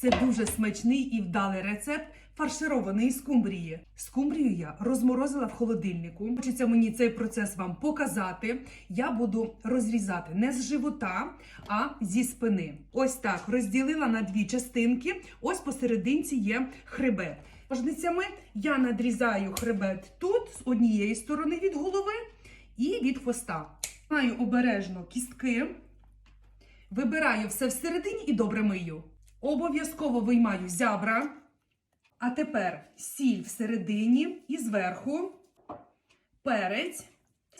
Це дуже смачний і вдалий рецепт фаршированої скумбрії. Скумбрію я розморозила в холодильнику. Хочеться мені цей процес вам показати. Я буду розрізати не з живота, а зі спини. Ось так розділила на дві частинки. Ось посерединці є хребет. Ножницями я надрізаю хребет тут з однієї сторони від голови і від хвоста. Маю обережно кістки. Вибираю все всередині і добре мию. Обов'язково виймаю зябра. А тепер сіль всередині і зверху, перець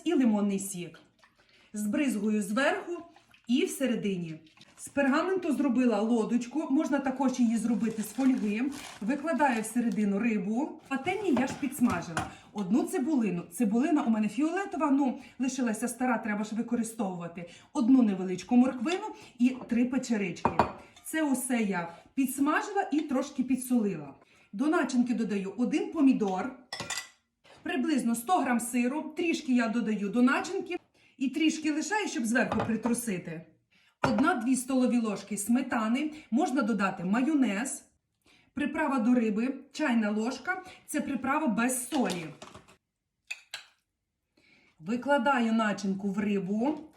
і лимонний сік. Збризгую зверху і всередині. З пергаменту зробила лодочку, можна також її зробити з фольги. Викладаю всередину рибу. Пательні я ж підсмажила. Одну цибулину. Цибулина у мене фіолетова, ну лишилася стара, треба ж використовувати. Одну невеличку морквину і три печерички. Це усе я підсмажила і трошки підсолила. До начинки додаю один помідор, приблизно 100 грам сиру, трішки я додаю до начинки і трішки лишаю, щоб зверху притрусити. Одна-дві столові ложки сметани, можна додати майонез, приправа до риби, чайна ложка це приправа без солі. Викладаю начинку в рибу.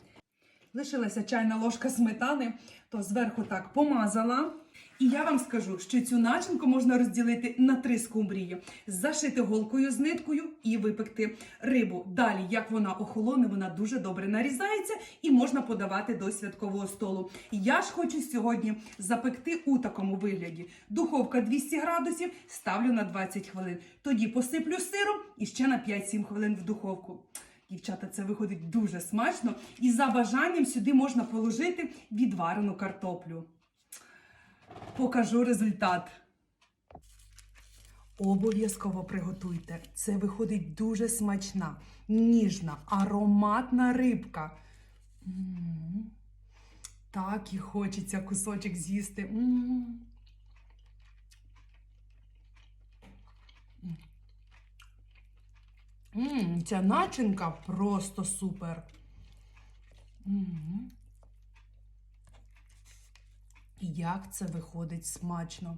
Лишилася чайна ложка сметани, то зверху так помазала. І я вам скажу, що цю начинку можна розділити на три скумбрії: зашити голкою з ниткою і випекти рибу. Далі, як вона охолоне, вона дуже добре нарізається і можна подавати до святкового столу. Я ж хочу сьогодні запекти у такому вигляді. Духовка 200 градусів, ставлю на 20 хвилин. Тоді посиплю сиром і ще на 5-7 хвилин в духовку. Дівчата, це виходить дуже смачно. І за бажанням сюди можна положити відварену картоплю. Покажу результат. Обов'язково приготуйте. Це виходить дуже смачна, ніжна, ароматна рибка. Так і хочеться кусочок з'їсти. М. М, Ця начинка просто супер. М. Як це виходить смачно.